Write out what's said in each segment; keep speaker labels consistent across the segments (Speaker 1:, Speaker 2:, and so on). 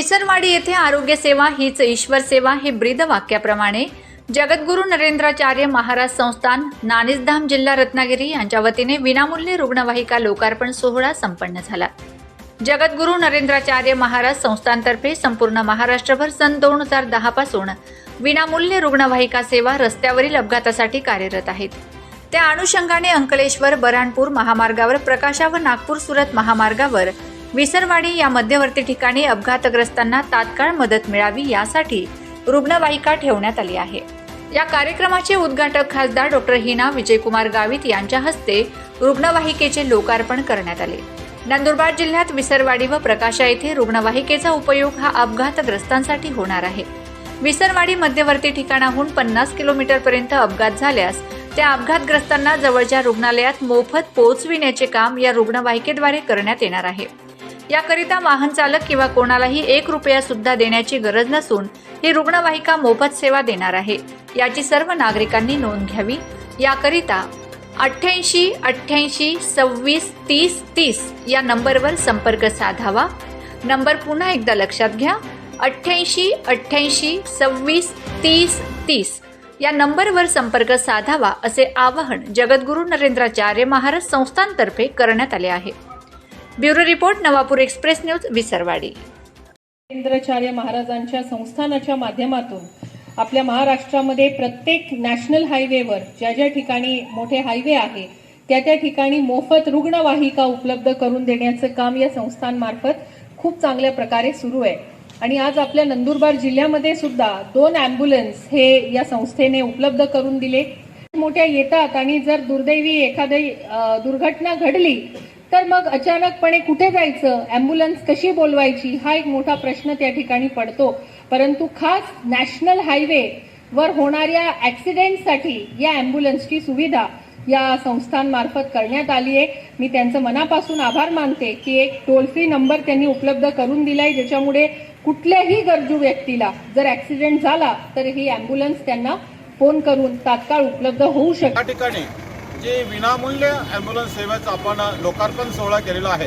Speaker 1: विसरवाडी येथे आरोग्य सेवा हीच ईश्वर सेवा हे ब्रीद वाक्याप्रमाणे जगद्गुरू नरेंद्राचार्य महाराज संस्थान नानिजधाम जिल्हा रत्नागिरी यांच्या वतीने विनामूल्य रुग्णवाहिका लोकार्पण सोहळा संपन्न झाला. जगद्गुरू नरेंद्राचार्य महाराज संस्थानतर्फे संपूर्ण महाराष्ट्रभर सन दोन हजार दहा पासून विनामूल्य रुग्णवाहिका सेवा रस्त्यावरील अपघातासाठी कार्यरत आहेत. त्या अनुषंगाने अंकलेश्वर बऱ्हाणपूर महामार्गावर प्रकाशा व नागपूर सुरत महामार्गावर विसरवाडी या मध्यवर्ती ठिकाणी अपघातग्रस्तांना तात्काळ मदत मिळावी यासाठी रुग्णवाहिका ठेवण्यात आली आहे. या कार्यक्रमाचे उद्घाटक खासदार डॉक्टर हिना विजयकुमार गावित यांच्या हस्ते रुग्णवाहिकेचे लोकार्पण करण्यात आले. नंदुरबार जिल्ह्यात विसरवाडी व प्रकाशा येथे रुग्णवाहिकेचा उपयोग हा अपघातग्रस्तांसाठी होणार आहे. विसरवाडी मध्यवर्ती ठिकाणाहून पन्नास किलोमीटरपर्यंत अपघात झाल्यास त्या अपघातग्रस्तांना जवळच्या रुग्णालयात मोफत पोहोचविण्याचे काम या रुग्णवाहिकेद्वारे करण्यात येणार आहे. याकरिता वाहन चालक किंवा कोणालाही एक रुपया सुद्धा देण्याची गरज नसून ही रुग्णवाहिका मोफत सेवा देणार आहे. याची सर्व नागरिकांनी नोंद घ्यावी. याकरिता अठ्ठ्याऐंशी अठ्ठ्याऐंशी सव्वीस तीस तीस या नंबरवर संपर्क साधावा. नंबर पुन्हा एकदा लक्षात घ्या. अठ्ठ्याऐंशी अठ्ठ्याऐंशी सव्वीस तीस तीस या नंबरवर संपर्क साधावा असे आवाहन जगद्गुरू नरेंद्राचार्य महाराज संस्थांतर्फे करण्यात आले आहे. Bureau report Navapur express news Visarwadi.
Speaker 2: Indracharya महाराजांच्या संस्थानाच्या माध्यमातून आपल्या महाराष्ट्रामध्ये प्रत्येक नॅशनल हायवेवर ज्या ज्या ठिकाणी मोठे हायवे आहे त्या त्या ठिकाणी मोफत रुग्णवाहिका उपलब्ध करून देण्याचं काम या संस्थांमार्फत खूप चांगल्या प्रकारे सुरू आहे. आणि आज आपल्या नंदुरबार जिल्ह्यामध्ये सुद्धा दोन अँब्युलन्स हे या संस्थेने उपलब्ध करून दिले. मोठ्या येतात आणि जर दुर्दैवी एखादी दुर्घटना घडली तर मग अचानकपणे कुठे जायचं? अँब्युलन्स कशी बोलवायची? हा एक मोठा प्रश्न त्या ठिकाणी पडतो. परंतु खास नॅशनल हायवे वर होणाऱ्या ऍक्सिडेंटसाठी या अँब्युलन्सची सुविधा या संस्थांमार्फत करण्यात आली आहे. मी त्यांचं मनापासून आभार मानते की एक टोल फ्री नंबर त्यांनी उपलब्ध करून दिलाय ज्याच्यामुळे कुठल्याही गरजू व्यक्तीला जर ऍक्सिडेंट झाला तर ही ॲम्ब्युलन्स त्यांना फोन करून तात्काळ उपलब्ध होऊ शकते.
Speaker 3: ठिकाणी जे विनामूल्य ॲम्ब्युलन्स सेवेचा आपण लोकार्पण सोहळा केलेला आहे.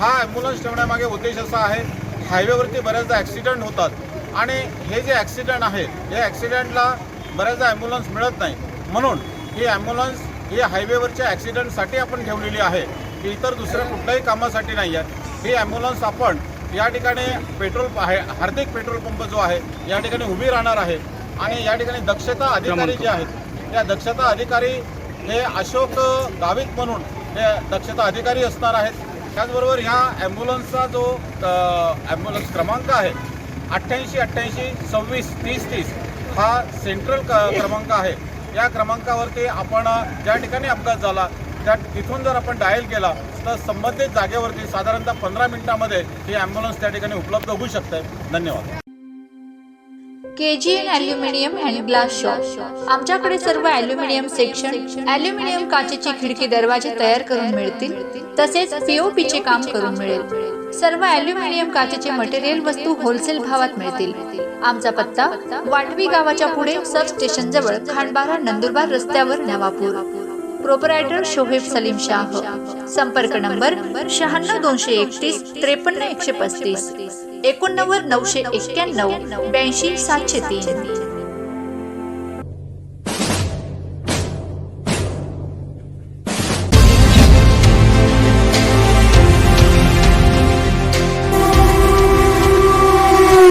Speaker 3: हा ॲम्ब्युलन्स ठेवण्यामागे उद्देश असा आहे हायवेवरती बऱ्याचदा ॲक्सिडेंट होतात. आणि हे जे ॲक्सिडेंट आहे या ॲक्सिडेंटला बऱ्याचदा ॲम्ब्युलन्स मिळत नाही. म्हणून ही ॲम्ब्युलन्स ही हायवेवरच्या ॲक्सिडेंटसाठी आपण ठेवलेली आहे. की इतर दुसऱ्या कुठल्याही कामासाठी नाही आहे. ही ॲम्ब्युलन्स आपण या ठिकाणी पेट्रोल आहे हार्दिक पेट्रोल पंप जो आहे या ठिकाणी उभी राहणार आहे. आणि या ठिकाणी दक्षता अधिकारी जे आहेत या दक्षता अधिकारी हे अशोक गावित म्हणून हे दक्षता अधिकारी असणार आहेत. त्याचबरोबर ह्या ॲम्ब्युलन्सचा जो ॲम्ब्युलन्स क्रमांक आहे अठ्ठ्याऐंशी अठ्ठ्याऐंशी सव्वीस तीस तीस हा सेंट्रल क क्रमांक आहे. या क्रमांकावरती आपण ज्या ठिकाणी अपघात झाला त्या तिथून जर आपण डायल केला तर संबंधित जागेवरती साधारणतः पंधरा मिनिटामध्ये ही ॲम्ब्युलन्स त्या ठिकाणी उपलब्ध होऊ शकते. धन्यवाद.
Speaker 1: K G N aluminium and glass shop. आमच्याकडे सर्व ॲल्युमिनियम सेक्शन ॲल्युमिनियम काचेची खिडकी दरवाजे तयार करून मिळतील तसेच पीओपीचे काम करून मिळेल. सर्व ॲल्युमिनियम काचेचे मटेरियल वस्तू होलसेल भावात मिळतील. आमचा पत्ता वाटवी गावाच्या पुढे सब स्टेशन जवळ खांडबारा नंदुरबार रस्त्यावर नवापूर. प्रोपरायटर शोहेब सलीम शाह. संपर्क नंबर शहाण्णव दोनशे एकतीस त्रेपन्न एकशे पस्तीस. एकोणनव्वद नऊशे एक्क्याण्णव ब्याऐंशी सातशे तीन.